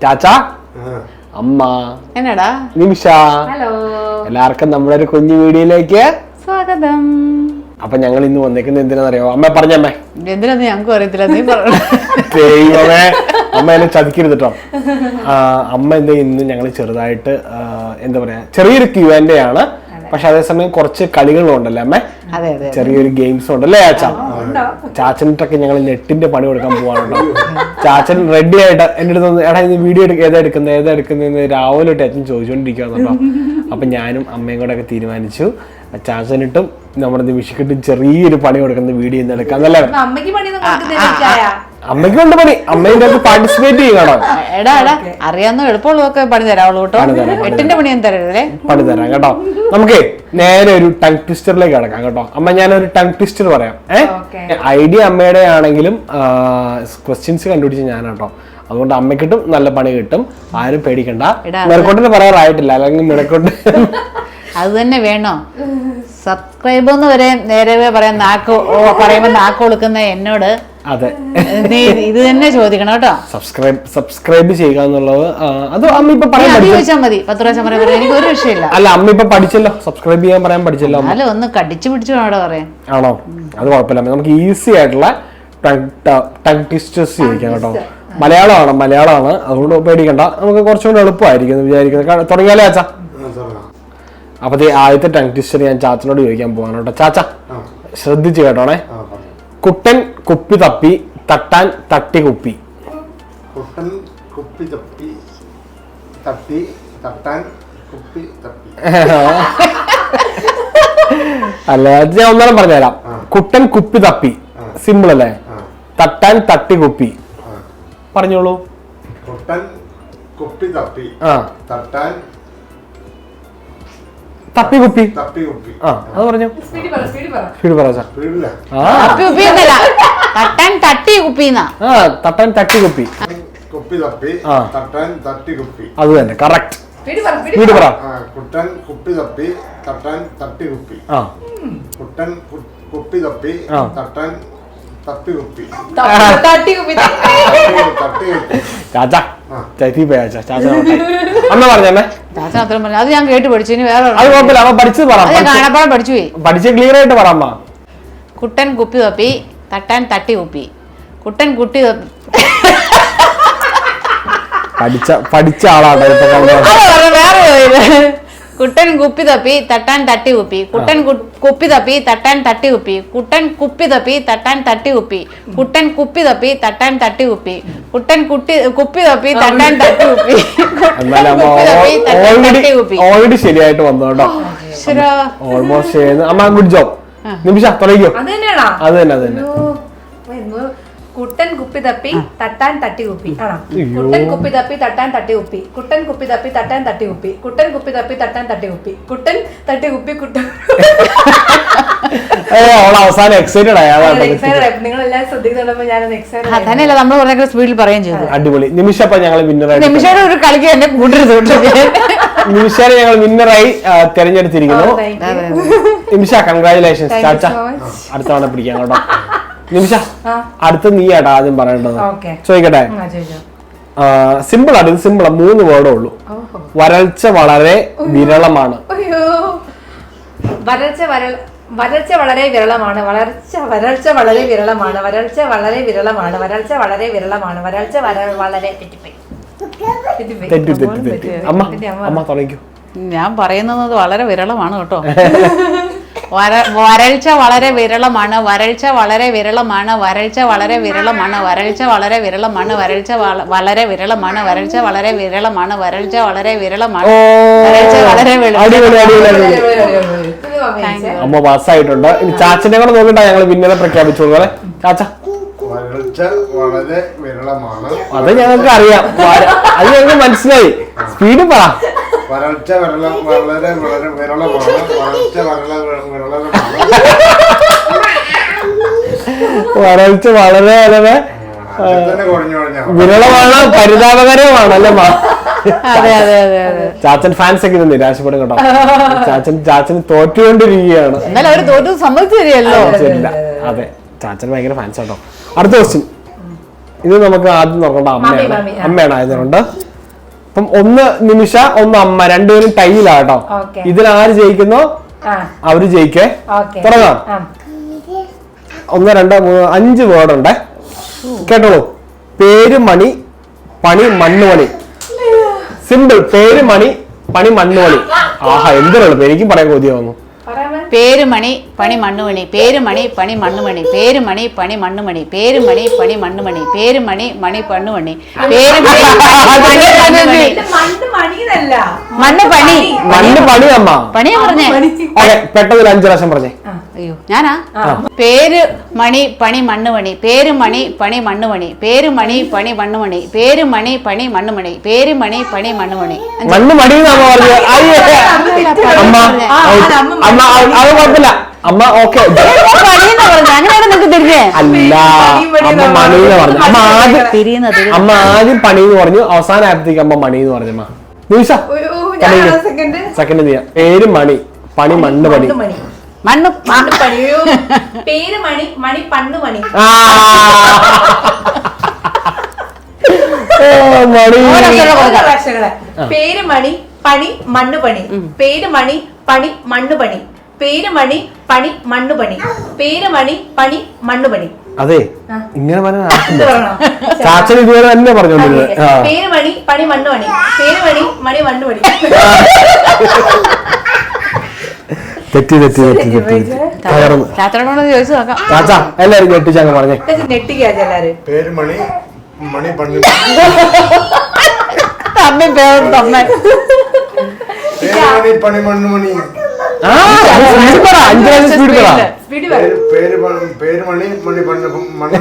ചാച്ച? അമ്മ. എന്നടാ? നിമിഷ. ഹലോ. എല്ലാവർക്കും നമ്മുടെ ഒരു കുഞ്ഞു വീഡിയോയിലേക്ക്. സ്വാഗതം. അപ്പൊ ഞങ്ങൾ ഇന്ന് വന്നേക്കുന്നത് എന്തിനാണെന്നറിയോ? അമ്മ പറഞ്ഞമ്മേ എന്തിനാന്ന് ഞങ്ങൾക്ക് അറിയത്തില്ല നീ പറഞ്ഞു ദൈവമേ. അമ്മ എന്നെ ചതിക്കരുത് കേട്ടോ അമ്മ എന്താ ഇന്ന് ഞങ്ങൾ ചെറുതായിട്ട് എന്താ പറയാ ചെറിയൊരു ക്യൂ എന്റെ ആണ്. പക്ഷെ അതേസമയം കുറച്ച് കളികളും ഉണ്ടല്ലേ അമ്മേ? അതെ അതെ ചെറിയൊരു ഗെയിംസ് ഉണ്ടല്ലേ ചാച്ച ചാച്ചനിട്ടൊക്കെ ഞങ്ങൾ നെറ്റിന്റെ പണി കൊടുക്കാൻ പോവാണല്ലോ ചാച്ചൻ റെഡി ആയിട്ട് എന്റെ അടുത്ത് വന്ന്, എടാ ഇത് വീഡിയോ എടുക്ക ഏതാ എടുക്കുന്നത് ഏതാ എടുക്കുന്നതെന്ന് രാവിലെ തൊട്ട് അച്ഛൻ ചോദിച്ചുകൊണ്ടിരിക്കുകയാണല്ലോ അപ്പൊ ഞാനും അമ്മയും കൂടെ ഒക്കെ തീരുമാനിച്ചു. ചാച്ചനിട്ടും നമ്മുടെ നിമിഷിക്കിട്ടും ചെറിയൊരു പണി കൊടുക്കുന്ന വീഡിയോ ഇന്ന് എടുക്കാം എന്നല്ലേ അമ്മയ്ക്ക് അമ്മയ്ക്കുണ്ട് പണി. അമ്മേന്റെ അത് പാർട്ടിസിപ്പേറ്റ് ചെയ്യണോ എടാ എടാ അറിയാവുന്ന എളുപ്പമുള്ളതൊക്കെ പണി തരാവുള്ളൂ കേട്ടോ എട്ടിന്റെ പണി ഞാൻ തരരുതേ. പണി തരാം കേട്ടോ. നമുക്ക് നേരെ ഒരു ടങ് ട്വിസ്റ്ററിലേക്ക് കിടക്കാം കേട്ടോ. അമ്മ ഞാനൊരു ടങ് ട്വിസ്റ്റർ പറയാം. ഏഹ് ഐഡിയ അമ്മയുടെ ആണെങ്കിലും ക്വസ്റ്റ്യൻസ് കണ്ടുപിടിച്ച് ഞാനാട്ടോ അതുകൊണ്ട് അമ്മയ്ക്കിട്ടും നല്ല പണി കിട്ടും. ആരും പേടിക്കണ്ട. എടാ, പറയാറായിട്ടില്ല. അല്ലെങ്കിൽ മെടക്കോട്ട് അത് തന്നെ വേണോ? സബ്സ്ക്രൈബ് എന്ന് വരെ നേരെ പറയാൻ നാക്ക് ഓ, പറയുമ്പോ നാക്ക് കൊടുക്കുന്ന എന്നോട്. അതെ. നീ ഇത് തന്നെ ചോദിക്കണം കേട്ടോ. സബ്സ്ക്രൈബ് സബ്സ്ക്രൈബ് ചെയ്യുക എന്നുള്ളത് ആ, അത് അമ്മ ഇപ്പൊ പറയാൻ അത് പഠിച്ചു? ചോദിച്ചാൽ മതി. പത്ത് പ്രാവശ്യം പറയാൻ പറയാം എനിക്ക് ഒരു വിഷയമില്ല അല്ല അമ്മ ഇപ്പൊ പഠിച്ചല്ലോ. സബ്സ്ക്രൈബ് ചെയ്യാൻ പറയാൻ പഠിച്ചല്ലോ അമ്മ. എന്നാലും ഒന്ന് കടിച്ചു പിടിച്ചു വേണം അവിടെ പറയാൻ. ആണോ? അത് കുഴപ്പമില്ല. നമുക്ക് ഈസി ആയിട്ടുള്ള ടങ് ട്വിസ്റ്റേഴ്സ് ചോദിക്കാം കേട്ടോ. മലയാളമാണ് മലയാളമാണ്. അതുകൊണ്ട് പേടിക്കണ്ട. നമുക്ക് കുറച്ചുകൂടി എളുപ്പമായിരിക്കും എന്ന് വിചാരിക്കുന്നത്. തുടങ്ങിയാലേ ചാച്ച അപ്പൊ ദേ ആദ്യത്തെ ടങ് ട്വിസ്റ്റർ ഞാൻ ചാച്ചനോട് ചോദിക്കാൻ പോവാണ് കേട്ടോ. ചാച്ച ശ്രദ്ധിച്ച് കേട്ടോണേ. കുട്ടൻ കുപ്പി തപ്പി തട്ടാൻ തട്ടി കുപ്പി. കുട്ടൻ കുപ്പി തപ്പി തട്ടി തട്ടാൻ കുപ്പി തപ്പി. അല്ല? അത് ഞാൻ ഒന്നാലും പറഞ്ഞുതരാം. കുട്ടൻ കുപ്പി തപ്പി. സിമ്പിൾ അല്ലേ? തട്ടാൻ തട്ടി കുപ്പി. പറഞ്ഞോളൂ. കുട്ടൻ കുപ്പി തപ്പി ആ. തട്ടാൻ തപ്പി കുപ്പി. തപ്പി കുപ്പി. ആ അത് പറഞ്ഞു. സ്പീഡ് പറ സ്പീഡ് പറ. സ്പീഡ് പറ ചാ വീടില്ല ആ. കുപ്പി കുപ്പി എന്നല്ല തട്ടാൻ തട്ടി കുപ്പിന്നാ. ആ തട്ടൻ തട്ടി കുപ്പി. കുപ്പി തപ്പി ആ. തട്ടാൻ തട്ടി കുപ്പി. അത് തന്നെ കറക്റ്റ്. സ്പീഡ് പറ സ്പീഡ് സ്പീഡ് പറ. ആ, കുട്ടൻ കുപ്പി തപ്പി തട്ടൻ തട്ടി കുപ്പി. ആ. കുട്ടൻ കു- കുപ്പി തപ്പി ആ. തട്ടാൻ ചാച്ച പോയ ചാച്ച ചാച്ച അമ്മ പറഞ്ഞേ ചാച്ചൻ അത്രയും പറഞ്ഞു അത് ഞാൻ കേട്ട് പഠിച്ചു. ഇനി വേറെ അത്. കുഴപ്പമില്ല. അവ പഠിച്ചത് പറ കാണാപ്പാടം പഠിച്ചു പോയി. പഠിച്ച് ക്ലിയർ ആയിട്ട് പറ അമ്മ. കുട്ടൻ കുപ്പി തപ്പി തട്ടാൻ തട്ടി കുപ്പി. കുട്ടൻ കുട്ടി തപ്പി. പഠിച്ച പഠിച്ച ആളാണ്. വേറെ. കുട്ടൻ കുപ്പി തപ്പി തട്ടാൻ തട്ടി കുപ്പി. കുട്ടൻ കുപ്പി തപ്പി തട്ടാൻ തട്ടി കുപ്പി. കുട്ടൻ കുപ്പി തപ്പി തട്ടാൻ തട്ടി കുപ്പി. കുട്ടൻ കുപ്പി തപ്പി തട്ടാൻ തട്ടി കുപ്പി. കുട്ടൻ കുട്ടി കുപ്പി തപ്പി തട്ടാൻ തട്ടി കുപ്പി. ഓൾറെഡി തട്ടി കുപ്പി. ഓൾറെഡി ശരിയായിട്ട് വന്നു കേട്ടോ. ഓൾമോസ്റ്റ് ചെയ്യുന്നു അമ്മ ഗുഡ് ജോബ് നിമിഷ തുടങ്ങിയോ അത് തന്നെ അത് തന്നെ. കുട്ടൻ കുപ്പി തപ്പി തട്ടാൻ തട്ടി കുപ്പി. ആണോ? കുട്ടൻ കുപ്പി തപ്പി തട്ടാൻ തട്ടി കുപ്പി. കുട്ടൻ കുപ്പി തപ്പി തട്ടാൻ തട്ടി കുപ്പി. കുട്ടൻ കുപ്പി തപ്പി തട്ടാൻ തട്ടി കുപ്പി. കുട്ടൻ തട്ടി കുപ്പി കുട്ടൻ അവസാനം എക്സൈറ്റഡ് നിങ്ങൾ എല്ലാവരും ശ്രദ്ധിക്കുന്നുണ്ടപ്പോ ഞാനൊന്ന് എക്സൈറ്റഡ് ആ, തന്നെയല്ല നമ്മൾ പറഞ്ഞ സ്പീഡിൽ പറയുകയും ചെയ്തു. അടിപൊളി. നിമിഷ അപ്പൊ ഞങ്ങൾ വിന്നറായി നിമിഷയുടെ ഒരു കളിക്ക് തന്നെ കൂട്ടരുത് കേട്ടോ. നിമിഷനെ ഞങ്ങൾ വിന്നറായി തെരഞ്ഞെടുത്തിരിക്കുന്നു. അതെ. നിമിഷ കൺഗ്രാചുലേഷൻസ് ചാച്ച. അടുത്ത തവണ പിടിക്കാം കേട്ടോ. നിമിഷ അടുത്ത് നീ ആട്ടാ ആദ്യം പറയേണ്ടത്. ചോദിക്കട്ടെ? ആ, ചോദിച്ചോ. സിമ്പിൾ ആണ് ഇത് സിമ്പിൾ മൂന്ന് വേർഡേ ഉള്ളൂ. വരൾച്ച വളരെ വിരളമാണ്. അയ്യോ വരൾച്ച വരൾ വരൾച്ച വളരെ വിരളമാണ്. വളർച്ച വരൾച്ച വളരെ വിരളമാണ്. വരൾച്ച വളരെ വിരളമാണ്. വരൾച്ച വളരെ വിരളമാണ്. വരൾച്ച വളരെ തെറ്റിപ്പോയി. തെറ്റിപ്പോയി. തെറ്റി തെറ്റി തെറ്റി അമ്മ. അമ്മ. തുടങ്ങിക്കോ. ഞാൻ പറയുന്നത് വളരെ വിരളമാണ് കേട്ടോ. വരൾച്ച വളരെ വിരളമാണ് വരൾച്ച വളരെ വിരളമാണ് വരൾച്ച വളരെ വിരളമാണ് വരൾച്ച വളരെ വിരളമാണ് വരൾച്ച വളരെ വിരളമാണ് വരൾച്ച വളരെ വിരളമാണ് വരൾച്ച വളരെ വിരളമാണ് വരൾച്ച വളരെ. അമ്മ പാസ്സായിട്ടുണ്ട് ഇനി ചാച്ചനെ കൂടെ നോക്കിട്ടാ ഞങ്ങൾ വിന്നറെ പ്രഖ്യാപിച്ചോളൂ അല്ലെ? ചാച്ച. വരൾച്ച വളരെ വിരളമാണ്. അത് ഞങ്ങൾക്ക് അറിയാം അത് ഞങ്ങൾക്ക് മനസ്സിലായി. സ്പീഡ് പറ. വരൾച്ച വിരള വളരെ വളരെ വിരളമാണ് വരൾച്ച വളരെ വിരളമാണ് വരൾച്ച വളരെ വളരെ വിരളമാണ് പരിതാപകരമാണ് അല്ലേ മാ? അതെ അതെ അതെ അതെ. ചാച്ചൻ ഫാൻസ് ഒക്കെ ഇത് നിരാശപ്പെടും കേട്ടോ. ചാച്ചൻ ചാച്ചൻ തോറ്റുകൊണ്ടിരിക്കുകയാണ്. എന്നാലും അവർ തോറ്റു സമ്മതിച്ചു തരികയല്ലോ. ശരിയില്ല അതെ ചാച്ചൻ ഭയങ്കര ഫാൻസ് കേട്ടോ. അടുത്ത ക്വസ്റ്റ്യൻ ഇത് നമുക്ക് ആദ്യം നോക്കണ്ട അമ്മയാണ്. അമ്മയാണ് ആയതുകൊണ്ട്. അപ്പം ഒന്ന് നിമിഷ ഒന്ന് അമ്മ. രണ്ടുപേരും ടൈലാട്ടോ ഇതിൽ ആര് ജയിക്കുന്നു അവർ ജയിക്കേ. തുടങ്ങാം. ഒന്ന് രണ്ട് മൂന്ന് അഞ്ച് വേർഡ് ഉണ്ട് കേട്ടോളൂ. പേര് മണി പണി മണ്ണ് മണി. സിമ്പിൾ പേര് മണി പണി മണ്ണ് മണി. ആഹാ എന്തിനുള്ളു എനിക്കും പറയാൻ കൊതിയാവുന്നു. പേരുമണി പണി മണ്ണുമണി പേരുമണി പണി മണ്ണുമണി പേരുമണി പണി മണ്ണുമണി പേരുമണി പണി മണ്ണുമണി പേരുമണി മണി പണ്ണുമണി മണ്ണുമണി മണ്ണ് പണി മണ്ണ് പണി അമ്മ പണിയാ പറഞ്ഞേ? പെട്ടെന്ന് അഞ്ചു പ്രാവശ്യം പറഞ്ഞേ. അയ്യോ ഞാനാ? പേര് മണി പണി മണ്ണുമണി പേരുമണി പണി മണ്ണുമണി പേരുമണി പണി മണ്ണുമണി പേരുമണി പണി മണ്ണുമണി പേരുമണി പണി മണ്ണുമണി. മണ്ണ് മണി എന്നാണ് പറഞ്ഞത്. അയ്യേ അമ്മ അത് കുഴപ്പമില്ല. അമ്മ ഓക്കെ അല്ല. അമ്മ മണി എന്ന് പറഞ്ഞു. അമ്മ ആദ്യം അമ്മ ആദ്യം പണി എന്ന് പറഞ്ഞു. അവസാന ആയപ്പോഴത്തേക്ക് അമ്മ മണി എന്ന് പറഞ്ഞു അമ്മ. നിമിഷ സെക്കൻഡ് സെക്കൻഡ് ചെയ്യാം. പേര് മണി. പണി മണ്ണ് പണി. മണ്ണ് മണ്ണ് പണി. പേര് മണി മണി പണ്ണ് മണി. പേര് മണി പണി മണ്ണ് പണി. പേര് മണി പണി മണ്ണ് പണി. പേര് മണി പണി മണ്ണുപണി. പണി പേര് മണി പണി മണ്ണുപണി. അതെ ഇങ്ങനെ? ചാച്ചൻ ഇതുവരെ തന്നെ പറഞ്ഞോണ്ടിരുന്നത് ആ. പേര് മണി പണി മണ്ണുപണി. പണി പേര് മണി മണി മണ്ണ് പണി തെറ്റി തെറ്റി തെറ്റി തെറ്റി തെറ്റി. തകർന്നു. ചാത്തനോട് ചോദിച്ചു നോക്കാം. ചാച്ച എല്ലാരും ഞെട്ടിച്ചങ്ങ് പറഞ്ഞേ. ഞെട്ടിക്കാ എല്ലാരും പേര് മണി മണി പണി. തമ്മി പേരും തമ്മ പേര് പണി മണി ആ സ്പീഡ് പറ സ്പീഡ് പേര് പേര് പേര് മണി മണി പണ്ണ് മണ്ണ്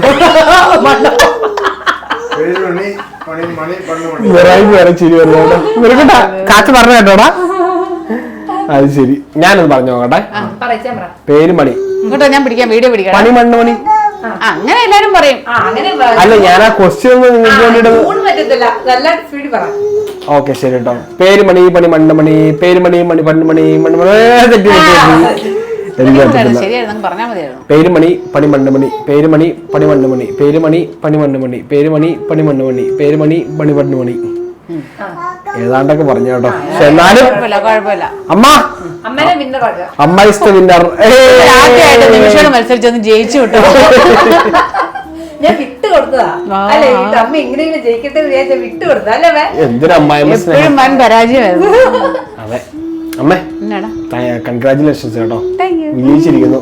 പേര് മണി പണി മണി ചിരി കാച്ച പറഞ്ഞ കേട്ടോടാ. അത് ശരി. ഞാനത് പറഞ്ഞു നോക്കട്ടെ. പേരുമണി പേര് മണി. ഇങ്ങോട്ടോ ഞാൻ പിടിക്കാം വീഡിയോ പിടിക്കാം. പണി മണ്ണ് മണി. അങ്ങനെ എല്ലാരും പറയും. അല്ല ഞാൻ ആ ക്വസ്റ്റ്യൻ നിങ്ങൾക്ക് വേണ്ടിട്ട് ഓക്കെ ശരി കേട്ടോ പേര് മണി പണി മണ്ണ് മണി പേര് മണി മണി പണ്ണ് മണി മണ്ണ് മണി ഏ, തെറ്റി തെറ്റി തെറ്റി. എനിക്ക് പറ്റത്തില്ല ശരിയായിരുന്നു പറഞ്ഞാൽ മതിയായിരുന്നു. പേര് മണി പണി മണ്ണ് പേരുമണി പേര് മണി പണി മണ്ണ് പേരുമണി പേര് മണി പണി മണ്ണ് പേരുമണി പേര് മണി പണി മണ്ണ് പേരുമണി പേര് മണി പണി മണ്ണ് മണി ഏതാണ്ടൊക്കെ പറഞ്ഞു കേട്ടോ പക്ഷെ എന്നാലും അമ്മ അമ്മ ഇസ് ദ വിന്നർ മത്സരിച്ചൊന്ന് ജയിച്ചു കിട്ടും കൊടുത്തതാ. ആ. അല്ലെ ഇത് അമ്മ എങ്ങനെയെങ്കിലും ജയിക്കട്ടെ എന്ന് വിചാരിച്ച വിട്ട് കൊടുത്തതാ അല്ലേ അമ്മേ? എന്തൊരു അമ്മായിമ്മ എപ്പോഴും സ്നേഹം. വൻ പരാജയമായിരുന്നു. അതെ. അമ്മേ എന്നാടാ? കൺഗ്രാചുലേഷൻസ് കേട്ടോ. താങ്ക് യു വിജയിച്ചിരിക്കുന്നു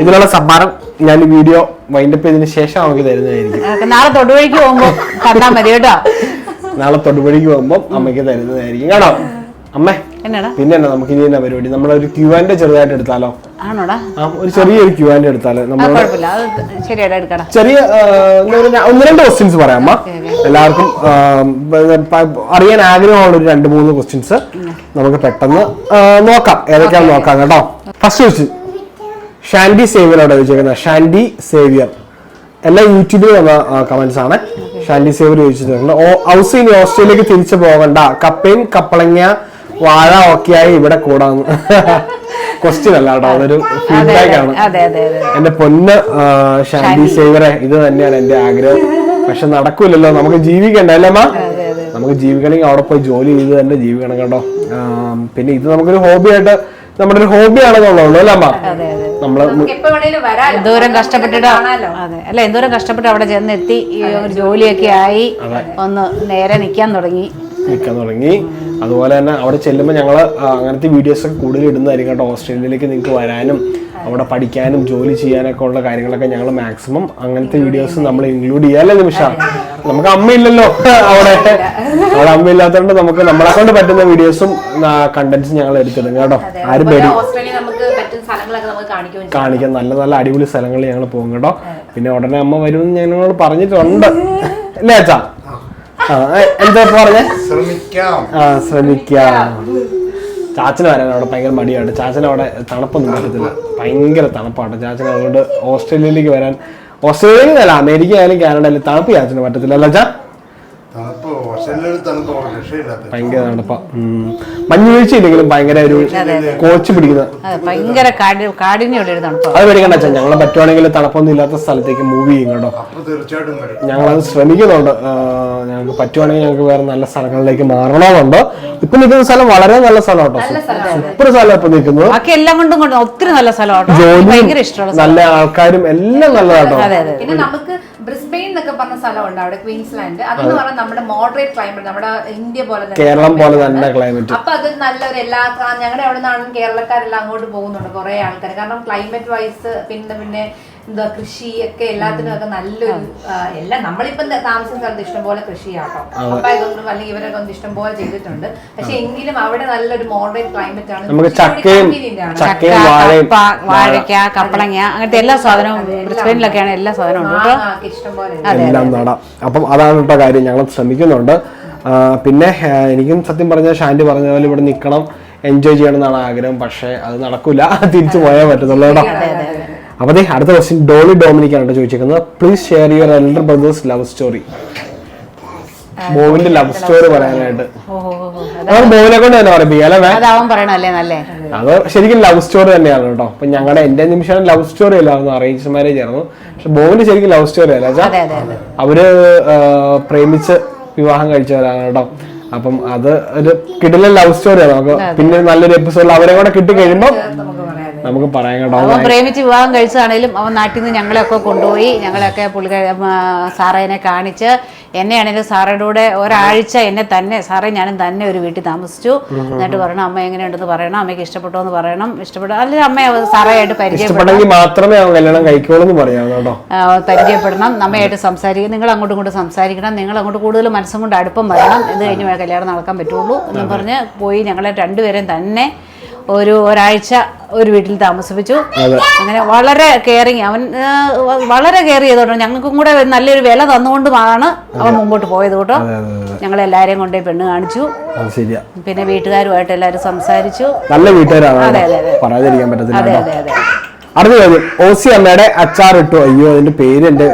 ഇതിനുള്ള സമ്മാനം ഞാൻ ഈ വീഡിയോ വൈൻഡപ്പ് ചെയ്തതിന് ശേഷം നമുക്ക് തരുന്നതായിരിക്കും നാളെ തൊടുവഴിക്ക് പോകുമ്പോ കണ്ടാ മതി കേട്ടോ. നാളെ തൊടുപടിക്ക് പോകുമ്പോൾ അമ്മയ്ക്ക് തരുന്നതായിരിക്കും. കേട്ടോ? അമ്മേ എന്നാടാ? പിന്നെ നമുക്ക് ഇനി എന്നാ പരിപാടി? നമ്മളൊരു ക്യൂ ആൻഡ് ചെറുതായിട്ട് എടുത്താലോ? ആണോടാ? ഒരു ചെറിയൊരു ക്യൂ ആൻഡ് എടുത്താലോ നമ്മളോട് ചെറിയ ഒന്ന് രണ്ട് ക്വസ്റ്റ്യൻസ് പറയാം അമ്മ. എല്ലാവർക്കും അറിയാൻ ആഗ്രഹമുള്ള ഒരു രണ്ട് മൂന്ന് ക്വസ്റ്റ്യൻസ് നമുക്ക് പെട്ടെന്ന് നോക്കാം. ഏതൊക്കെയാണെന്ന് നോക്കാം കേട്ടോ. ഫസ്റ്റ് ക്വസ്റ്റ്യൻ ഷാൻഡി സേവിയർ അവിടെ ചോദിച്ചേക്കുന്നത്? ഷാൻഡി സേവിയർ. എല്ലാ യൂട്യൂബിൽ വന്ന കമന്റ്സ് ആണ്. ഷാൻഡി സേവിയർ ചോദിച്ചിട്ടുണ്ട്. ഓ ഹൗസ് ഇനി ഓസ്ട്രേലിയക്ക് തിരിച്ചു പോകണ്ട. കപ്പയും കപ്പളങ്ങ വാഴ ഒക്കെയായി ഇവിടെ കൂടാന്ന് ക്വസ്റ്റ്യൻ അല്ല കേട്ടോ അതൊരു ഫീഡ്ബാക്ക് ആണ്. അതെ അതെ അതെ എന്റെ പൊന്ന് ഷാന്തി സേവറെ ഇത് തന്നെയാണ് എന്റെ ആഗ്രഹം. പക്ഷെ നടക്കൂലല്ലോ നമുക്ക് ജീവിക്കണ്ട അല്ലേ അമ്മ? നമുക്ക് ജീവിക്കണമെങ്കിൽ അവിടെ പോയി ജോലി ചെയ്ത് തന്നെ ജീവിക്കണം കേട്ടോ. പിന്നെ ഇത് നമുക്കൊരു ഹോബിയായിട്ട് നമ്മുടെ ഒരു ഹോബിയാണെന്നുള്ളൂ അല്ലേ അമ്മ? നമ്മൾ എന്തോരം കഷ്ടപ്പെട്ടിട്ട് അല്ല എന്തോരം കഷ്ടപ്പെട്ട് അവിടെ ചെന്നെത്തി ഈ ഒരു ജോലിയൊക്കെ ആയി ഒന്ന് നേരെ നിൽക്കാൻ തുടങ്ങി. നിൽക്കാൻ തുടങ്ങി. അതുപോലെ തന്നെ അവിടെ ചെല്ലുമ്പോൾ ഞങ്ങൾ അങ്ങനത്തെ വീഡിയോസ് ഒക്കെ കൂടുതൽ ഇടുന്നതായിരിക്കും കേട്ടോ. ഓസ്ട്രേലിയയിലേക്ക് നിങ്ങൾക്ക് വരാനും അവിടെ പഠിക്കാനും ജോലി ചെയ്യാനൊക്കെ ഉള്ള കാര്യങ്ങളൊക്കെ ഞങ്ങൾ മാക്സിമം അങ്ങനത്തെ വീഡിയോസ് നമ്മൾ ഇൻക്ലൂഡ് ചെയ്യാല്ലേ നിമിഷ. നമുക്ക് അമ്മയില്ലല്ലോ അവിടെ. അവിടെ അമ്മയില്ലാത്തതുകൊണ്ട് നമുക്ക് നമ്മളെ കൊണ്ട് പറ്റുന്ന വീഡിയോസും കണ്ടന്റ്സും ഞങ്ങൾ എടുത്തിടും കേട്ടോ. ആരും പേടി. കാണിക്കാൻ നല്ല നല്ല അടിപൊളി സ്ഥലങ്ങളിൽ ഞങ്ങൾ പോകും കേട്ടോ. പിന്നെ ഉടനെ അമ്മ വരുമെന്ന് ഞങ്ങളോട് പറഞ്ഞിട്ടുണ്ട്. അല്ലേ അച്ഛാ? എന്താ പറഞ്ഞേ? ശ്രമിക്കാം. ആ ശ്രമിക്കാം. ചാച്ചന് വരാൻ അവിടെ ഭയങ്കര മടിയാണ്. ചാച്ചൻ അവിടെ തണുപ്പൊന്നും പറ്റത്തില്ല. ഭയങ്കര തണുപ്പാണ്. ചാച്ചൻ അതുകൊണ്ട് ഓസ്ട്രേലിയയിലേക്ക് വരാൻ ഓസ്ട്രേലിയയിൽ അല്ല അമേരിക്ക ആയാലും കാനഡ ആയാലും തണുപ്പ് ചാച്ചന് പറ്റത്തില്ല. അല്ല ചാ തണുപ്പ് ചെല്ലൊരു തണുപ്പ് ഒരു രക്ഷയില്ലാത്ത ഭയങ്കര. മഞ്ഞ് വീഴ്ച ഇല്ലെങ്കിലും ഭയങ്കര ഒരു കോച്ച് പിടിക്കുന്ന അതെ ഭയങ്കര ഒരു അത് പേടിക്കണ്ട അച്ഛൻ ഞങ്ങൾ പറ്റുവാണെങ്കിൽ തണുപ്പൊന്നും ഇല്ലാത്ത സ്ഥലത്തേക്ക് മൂവ് ചെയ്യും കേട്ടോ. തീർച്ചയായിട്ടും ഞങ്ങൾ ഞങ്ങളത് ശ്രമിക്കുന്നുണ്ട്. ഞങ്ങൾക്ക് പറ്റുവാണെങ്കിൽ ഞങ്ങൾക്ക് വേറെ നല്ല സ്ഥലങ്ങളിലേക്ക് മാറണമെന്നുണ്ട്. ഇപ്പൊ നിൽക്കുന്ന സ്ഥലം വളരെ നല്ല സ്ഥലം കേട്ടോ. സൂപ്പർ സ്ഥലം ഇപ്പൊ നിൽക്കുന്നത്. ബാക്കി എല്ലാം കൊണ്ടും ഒത്തിരി നല്ല സ്ഥലമാണ് ജോലി സ്ഥലം. നല്ല ആൾക്കാരും എല്ലാം നല്ലതാട്ടോ അതെ അതെ. പിന്നെ നമുക്ക് ബ്രിസ്ബെയിൻ എന്നൊക്കെ പറഞ്ഞ സ്ഥലമുണ്ട് അവിടെ ക്വീൻസ്ലാൻഡ് അതെന്ന് പറഞ്ഞാൽ നമ്മുടെ മോഡറേറ്റ് ക്ലൈമറ്റ് നമ്മുടെ ഇന്ത്യ പോലെ തന്നെ കേരളം പോലെ തന്നെ ക്ലൈമറ്റ് അപ്പൊ അത് നല്ലൊരു എല്ലാ ഞങ്ങളുടെ അവിടെ നിന്നാണ് കേരളക്കാരെല്ലാം അങ്ങോട്ട് പോകുന്നുണ്ട് കുറെ ആൾക്കാർ കാരണം ക്ലൈമറ്റ് വൈസ് പിന്നെ പിന്നെ എന്താ കൃഷിയൊക്കെ ഒക്കെ എല്ലാത്തിനും ഒക്കെ നല്ലൊരു എല്ലാം നമ്മളിപ്പം താമസിക്കുന്ന സ്ഥലത്ത് ഇഷ്ടംപോലെ കൃഷിയാട്ടോ. അപ്പൊ ഇതൊന്നും അല്ലെങ്കിൽ ഇവരൊക്കെ ഒന്ന് ഇഷ്ടംപോലെ ചെയ്തിട്ടുണ്ട്. പക്ഷെ എങ്കിലും അവിടെ നല്ലൊരു മോഡറേറ്റ് ക്ലൈമറ്റ് ആണ്. നമുക്ക് ചക്കയും വാഴയ്ക്ക കപ്പളങ്ങ അങ്ങനത്തെ എല്ലാ സാധനവും ബ്രിസ്ബെയിനിലൊക്കെയാണ് എല്ലാ സാധനവും ഇഷ്ടംപോലെ എല്ലാം നടാം. അപ്പം അതാണ് കേട്ടോ കാര്യം. ഞങ്ങൾ ശ്രമിക്കുന്നുണ്ട്. പിന്നെ എനിക്കും സത്യം പറഞ്ഞാൽ ഷാൻഡി പറഞ്ഞ പോലെ ഇവിടെ നിൽക്കണം എൻജോയ് ചെയ്യണം എന്നാണ് ആഗ്രഹം. പക്ഷേ അത് നടക്കൂല. തിരിച്ചു പോയാൽ പറ്റത്തുള്ളൂ കേട്ടോ. അപ്പൊ അതെ അടുത്ത ക്വസ്റ്റ്യൻ ഡോളി ഡോമിനിക് ആണ് ചോദിച്ചിരിക്കുന്നത്. Please share your elder brothers love story ബോവിന്റെ love story പറയാനായിട്ട്. ബോവിനെ കൊണ്ട് തന്നെ പറയിപ്പിക്കാം അല്ലേ മേ? അത് ശരിക്കും ലവ് സ്റ്റോറി തന്നെയാണ് കേട്ടോ. അപ്പൊ ഞങ്ങളുടെ എന്റെ നിമിഷം ലവ് സ്റ്റോറി അല്ലായിരുന്നു അറേഞ്ച് മാരേജ് ആയിരുന്നു പക്ഷെ ബോവിന്റെ ശരിക്കും ലവ് സ്റ്റോറി അല്ല അവർ പ്രേമിച്ച് വിവാഹം കഴിച്ചവരാണ് കേട്ടോ. അപ്പം അത് ഒരു കിടിലൻ ലവ് സ്റ്റോറിയാണ് നമുക്ക് പിന്നെ നല്ലൊരു എപ്പിസോഡിൽ അവരെ കൂടെ കിട്ടി കഴിയുമ്പോൾ നമുക്ക് പറയാൻ കേട്ടോ. അവൻ പ്രേമിച്ച് വിവാഹം കഴിച്ചതാണേലും അവൻ നാട്ടിൽ നിന്ന് ഞങ്ങളെയൊക്കെ കൊണ്ടുപോയി. ഞങ്ങളെയൊക്കെ പുള്ളി സാറേനെ കാണിച്ച് എന്നെയാണെങ്കിലും സാറയുടെ കൂടെ ഒരാഴ്ച എന്നെ തന്നെ സാറേ ഞാനും തന്നെ ഒരു വീട്ടിൽ താമസിച്ചു. എന്നിട്ട് പറയണം അമ്മ എങ്ങനെയുണ്ടെന്ന് പറയണം അമ്മയ്ക്ക് ഇഷ്ടപ്പെട്ടോ എന്ന് പറയണം ഇഷ്ടപ്പെട്ടു അല്ലെങ്കിൽ അമ്മയെ സാറേയായിട്ട് പരിചയപ്പെടണം. മാത്രമേ അവൻ കല്യാണം കഴിക്കുള്ളൂ എന്ന് പറയാം കേട്ടോ പരിചയപ്പെടണം അമ്മയായിട്ട് സംസാരിക്കും നിങ്ങൾ അങ്ങോട്ടും ഇങ്ങോട്ടും സംസാരിക്കണം നിങ്ങൾ അങ്ങോട്ട് കൂടുതൽ മനസ്സും കൊണ്ട് അടുപ്പം വരണം ഇത് കഴിഞ്ഞ് കല്യാണം നടക്കാൻ പറ്റുള്ളൂ എന്ന് പറഞ്ഞ് പോയി ഞങ്ങളെ രണ്ടുപേരെയും തന്നെ ഒരു ഒരാഴ്ച ഒരു വീട്ടിൽ താമസിപ്പിച്ചു. അങ്ങനെ വളരെ കെയറിങ് അവൻ വളരെ കെയർ ചെയ്തോട്ടോ. ഞങ്ങൾക്കും കൂടെ നല്ലൊരു വില തന്നുകൊണ്ടുമാണ് അവൻ മുമ്പോട്ട് പോയത് കേട്ടോ. ഞങ്ങൾ എല്ലാരെയും കൊണ്ടേ പെണ്ണ് കാണിച്ചു. പിന്നെ വീട്ടുകാരുമായിട്ട് എല്ലാവരും സംസാരിച്ചു. നല്ല വീട്ടുകാരാണ് അതെ, അതെ, അതെ. അതെ അതെ അതെ. അടുത്ത ഓസി അമ്മയുടെ അച്ചാർ ഇട്ടു അയ്യോ അതിന്റെ പേര് എന്റെ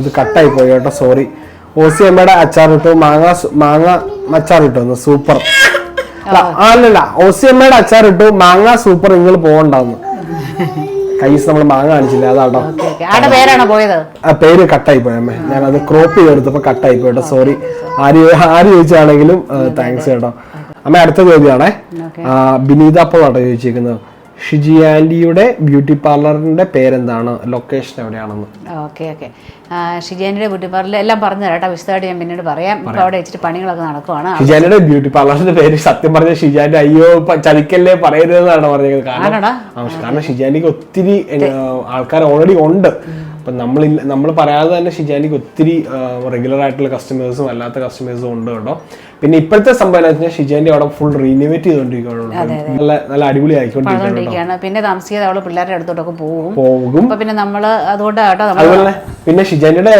ഇത് കട്ടായി പോയി കേട്ടോ. സോറി ഓസി അമ്മയുടെ അച്ചാർ ഇട്ടു മാങ്ങ മാങ്ങ അച്ചാർ ഇട്ടു സൂപ്പർ. അല്ലല്ല ഓസി അമ്മയുടെ അച്ചാർ ഇട്ടു മാങ്ങ സൂപ്പർ നിങ്ങൾ പോകണ്ടെന്ന് കൈസ് നമ്മൾ മാങ്ങ കാണിച്ചില്ല അതാട്ടോ. പേരാണോ പോയത്? ആ പേര് കട്ടായി പോയ ഞാൻ അത് ക്രോപ്പ് ചെയ്തെടുത്തപ്പോ കട്ടായി പോയിട്ടോ സോറി ആര് ആര് ചോദിച്ചാണെങ്കിലും താങ്ക്സ് കേട്ടോ അമ്മ അടുത്ത ചോദ്യമാണേ. ബിനീത അപ്പോൾ ചോദിച്ചിരിക്കുന്നത് ഷിജി ആന്റിയുടെ ബ്യൂട്ടി പാർലറിന്റെ പേരെന്താണ്? ലൊക്കേഷൻ എവിടെയാണെന്ന്. ഓക്കെ ഓക്കെ ഷിജാനിയുടെ ബ്യൂട്ടി പാർലർ എല്ലാം പറഞ്ഞു തരാം കേട്ടോ. വിശദമായിട്ട് ഞാൻ പിന്നീട് പറയാം. ഇപ്പൊ അവിടെ വെച്ചിട്ട് പണികളൊക്കെ നടക്കുവാണ്. ഷിജാനിയുടെ ബ്യൂട്ടി പാർലറിന്റെ പേര് സത്യം പറഞ്ഞ ഷിജാന്റെ അയ്യോ ചലിക്കല്ലേ പറയരുതെന്നാണ് പറഞ്ഞത്. കാരണം കാരണം ഷിജാനിക്ക് ഒത്തിരി ആൾക്കാർ ഓൾറെഡി ഉണ്ട്. അപ്പൊ നമ്മൾ നമ്മൾ പറയാതെ തന്നെ ഷിജാനിക്ക് ഒത്തിരി റെഗുലർ ആയിട്ടുള്ള കസ്റ്റമേഴ്സും അല്ലാത്ത കസ്റ്റമേഴ്സും ഉണ്ട് കേട്ടോ. പിന്നെ ഇപ്പോഴത്തെ സംഭവം എന്ന് വെച്ചാൽ ഷിജാന്റെ അവിടെ ഫുൾ റീനോവേറ്റ് ചെയ്തോണ്ടിരിക്കുകയാണ് നല്ല നല്ല അടിപൊളി ആയിക്കൊണ്ടിരിക്കുകയാണ് പിന്നെ താമസിക്കാതെ അവൾ പിള്ളേരുടെ അടുത്തോട്ടൊക്കെ പോകും. പോകും. പിന്നെ നമ്മൾ അതുകൊണ്ട് അതുപോലെ പിന്നെ ഷിജാന്റെ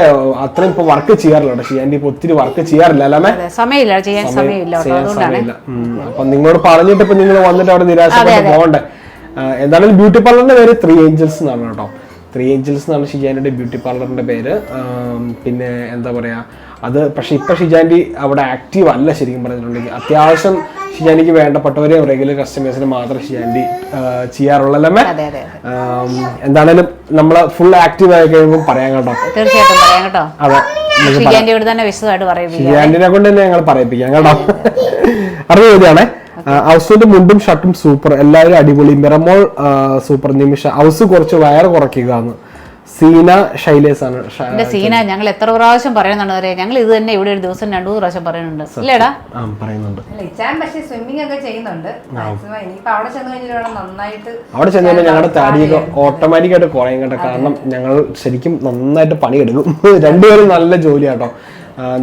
അത്ര ഇപ്പൊ വർക്ക് ചെയ്യാറില്ല കേട്ടോ. ഷിജാന്റെ ഇപ്പൊ ഒത്തിരി വർക്ക് ചെയ്യാറില്ല അല്ലേ സമയമില്ല ചെയ്യാൻ സമയമില്ല. അപ്പൊ നിങ്ങളോട് പറഞ്ഞിട്ട് ഇപ്പൊ നിങ്ങൾ വന്നിട്ട് അവിടെ നിരാശപ്പെട്ട് പോകണ്ടേ. എന്തായാലും ബ്യൂട്ടി പാർലറിന്റെ പേര് ത്രീ ഏഞ്ചൽസ് എന്നാണ് കേട്ടോ. ത്രീ ഏഞ്ചൽസ് എന്നാണ് ഷിജാന്റെ ബ്യൂട്ടി പാർലറിന്റെ പേര്. പിന്നെ എന്താ പറയുക അത് പക്ഷേ ഇപ്പം ഷിജാൻഡി അവിടെ ആക്റ്റീവ് അല്ല ശരിക്കും പറഞ്ഞിട്ടുണ്ടെങ്കിൽ. അത്യാവശ്യം ഷിജാനിക്ക് വേണ്ടപ്പെട്ടവരെ റെഗുലർ കസ്റ്റമേഴ്സിന് മാത്രം ഷിജാൻഡി ചെയ്യാറുള്ളല്ലേ ആം, എന്താണേലും നമ്മൾ ഫുൾ ആക്റ്റീവ് ആയി കഴിയുമ്പോൾ പറയാം കേട്ടോ. തീർച്ചയായിട്ടും പറയാം കേട്ടോ. അതെ തന്നെ വിശദമായിട്ട് ഷിജാൻഡിനെ കൊണ്ട് തന്നെ ഞങ്ങൾ പറയിപ്പിക്കാം കേട്ടോ. അറിവ് ചോദ്യമാണ്. ഹൗസിന്റെ മുണ്ടും ഷർട്ടും സൂപ്പർ. എല്ലാവരും അടിപൊളി. മിറമോൾ സൂപ്പർ. നിമിഷ ഹൗസ് കുറച്ച് വയർ കുറയ്ക്കുക എന്ന് സീന ശൈലേസ് ആണ് എന്റെ സീന ഞങ്ങൾ എത്ര പ്രാവശ്യം പറയുന്നുണ്ട് അറിയാം? ഞങ്ങൾ ഇത് തന്നെ ഇവിടെ ഒരു ദിവസം രണ്ടു മൂന്ന് പ്രാവശ്യം പറയുന്നുണ്ട്. ഇല്ലേടാ? പറയുന്നുണ്ട്. ഇച്ചാൻ പക്ഷേ സ്വിമ്മിംഗ് ഒക്കെ ചെയ്യുന്നുണ്ട്. ഇനിയിപ്പോ അവിടെ ചെന്ന് കഴിഞ്ഞിട്ട് നന്നായിട്ട് അവിടെ ചെന്ന് കഴിഞ്ഞാൽ ഞങ്ങളുടെ താടിയൊക്കെ ഓട്ടോമാറ്റിക് ആയിട്ട് കുറയും കേട്ടോ. കാരണം ഞങ്ങൾ ശരിക്കും നന്നായിട്ട് പണിയെടുക്കും. രണ്ടുപേരും നല്ല ജോലിയാട്ടോ.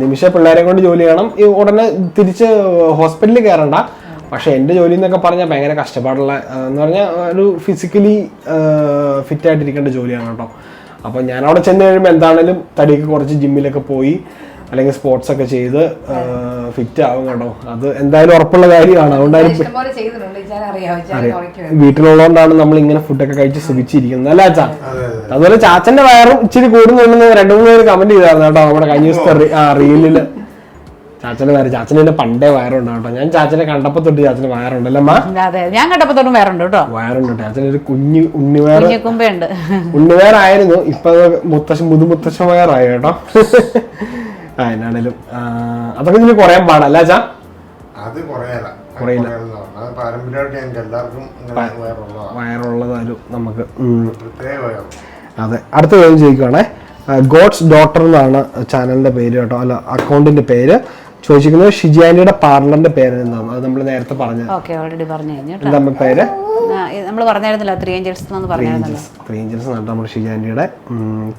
നിമിഷ പിള്ളേരെ കൊണ്ട് ജോലി ചെയ്യണം. ഉടനെ തിരിച്ച് ഹോസ്പിറ്റലിൽ കയറണ്ട. പക്ഷെ എന്റെ ജോലി എന്നൊക്കെ പറഞ്ഞാൽ ഭയങ്കര കഷ്ടപ്പാടുള്ള എന്ന് പറഞ്ഞാൽ ഒരു ഫിസിക്കലി ഫിറ്റ് ആയിട്ടിരിക്കേണ്ട ജോലിയാണ് കേട്ടോ. അപ്പോൾ ഞാൻ അവിടെ ചെന്ന് കഴിയുമ്പോൾ എന്താണേലും തടിയൊക്കെ കുറച്ച് ജിമ്മിലൊക്കെ പോയി അല്ലെങ്കിൽ സ്പോർട്സ് ഒക്കെ ചെയ്ത് ഫിറ്റ് ആവും കേട്ടോ. അത് എന്തായാലും ഉറപ്പുള്ള കാര്യമാണ്. കുറയ്ക്കും വീട്ടിലുള്ളതുകൊണ്ടാണ് നമ്മൾ ഇങ്ങനെ ഫുഡൊക്കെ കഴിച്ച് സുഖിച്ചിരിക്കുന്നത്. അല്ല അച്ഛാ? അതുപോലെ ചാച്ചന്റെ വയറും ഇച്ചിരി കൂടുന്നുണ്ടെന്ന് രണ്ടു മൂന്ന് പേര് കമന്റ് ചെയ്തായിരുന്നു കേട്ടോ. നമ്മുടെ കഴിഞ്ഞ ദിവസത്തെ റീലിൽ ചാച്ചന് വയറ് ചാച്ചന് പണ്ടേ വയറുണ്ട് കേട്ടോ. ഞാൻ ചാച്ചനെ കണ്ടപ്പോ തൊട്ട് ചാച്ചന് വയറുണ്ടല്ലേ അമ്മ? അതെ ഞാൻ കണ്ടപ്പോ തൊട്ട് വയറുണ്ട് കേട്ടോ. വയറുണ്ട് ചാച്ചന് ഒരു കുഞ്ഞു ഉണ്ണിവയറ് കുഞ്ഞിക്കുമ്പയുണ്ട്. ഉണ്ണിവേറായിരുന്നു. ഇപ്പൊ മുത്തശ്ശ മുതു മുത്തശ്ശ വയറായി കേട്ടോ. ആ എന്നാണേലും അതൊക്കെ ഇതിന് കുറയാൻ പാടല്ല ചാ അത് കുറയല. കുറയില്ല. പാരമ്പര്യമായിട്ട് ഞങ്ങൾക്ക് എല്ലാവർക്കും ഇങ്ങനെ വേറുള്ളതാണ് വയറുള്ളതായാലും നമുക്ക് അതെ. അടുത്ത കാര്യം ചോദിക്കുവാണേ. ഗോഡ്സ് ഡോട്ടർ എന്നാണ് ചാനലിന്റെ പേര് കേട്ടോ. അല്ല അക്കൗണ്ടിന്റെ പേര്. ചോദിച്ചിരിക്കുന്നത് ഷിജാനിയുടെ പാർലറിന്റെ പേര് എന്താണ് അത് നമ്മൾ നേരത്തെ പറഞ്ഞത് ഓക്കെ ഓൾറെഡി പറഞ്ഞു കഴിഞ്ഞു പേര്? നമ്മൾ പറഞ്ഞായിരുന്നല്ലോ ത്രീ ഏഞ്ചൽസ് എന്ന് പറഞ്ഞായിരുന്നല്ലോ. ത്രീ ഇഞ്ചസ് എന്നാണ് നമ്മുടെ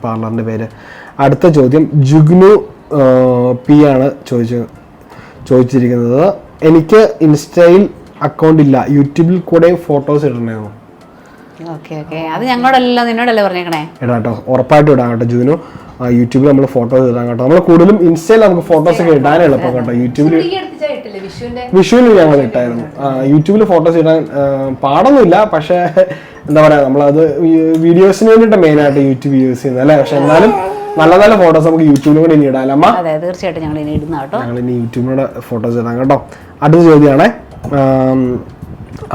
പാർലറിന്റെ പേര്. അടുത്ത ചോദ്യം ജുഗ്നു പി ആണ് ചോദിച്ചു ചോദിച്ചിരിക്കുന്നത്. എനിക്ക് ഇൻസ്റ്റയിൽ അക്കൗണ്ട് ഇല്ല. യൂട്യൂബിൽ കൂടെ ഫോട്ടോസ് ഇടണേന്നു? Okay okay. അത് ഞങ്ങളോടല്ലോ നിന്നോടല്ലേ പറഞ്ഞേക്കണേ? ഇടാട്ടോ ഉറപ്പായിട്ട് ഇടാം കേട്ടോ ജുനു യൂട്യൂബിൽ നമ്മൾ ഫോട്ടോസ് ഇടാൻ കേട്ടോ. നമ്മൾ കൂടുതലും ഇൻസ്റ്റയിൽ നമുക്ക് ഫോട്ടോസ് ഒക്കെ ഇടാൻ എളുപ്പം കേട്ടോ. യൂട്യൂബിൽ വിഷുവിന് ഞങ്ങൾ ഇട്ടായിരുന്നു. യൂട്യൂബിൽ ഫോട്ടോസ് ഇടാൻ പാടൊന്നുമില്ല. പക്ഷേ എന്താ പറയാ നമ്മളത് വീഡിയോസിന് വേണ്ടിയിട്ട് മെയിൻ ആയിട്ട് യൂട്യൂബ് യൂസ് ചെയ്യുന്നത് അല്ലേ? പക്ഷെ എന്നാലും നല്ല നല്ല ഫോട്ടോസ് നമുക്ക് യൂട്യൂബിലും കൂടി ഇനി ഇടാം. അമ്മ? അതെ തീർച്ചയായിട്ടും ഞങ്ങൾ ഇനി ഇടുന്ന കേട്ടോ. ഞങ്ങൾ ഇനി യൂട്യൂബിലൂടെ ഫോട്ടോസ് ഇടാം കേട്ടോ. അടുത്ത ചോദ്യമാണ്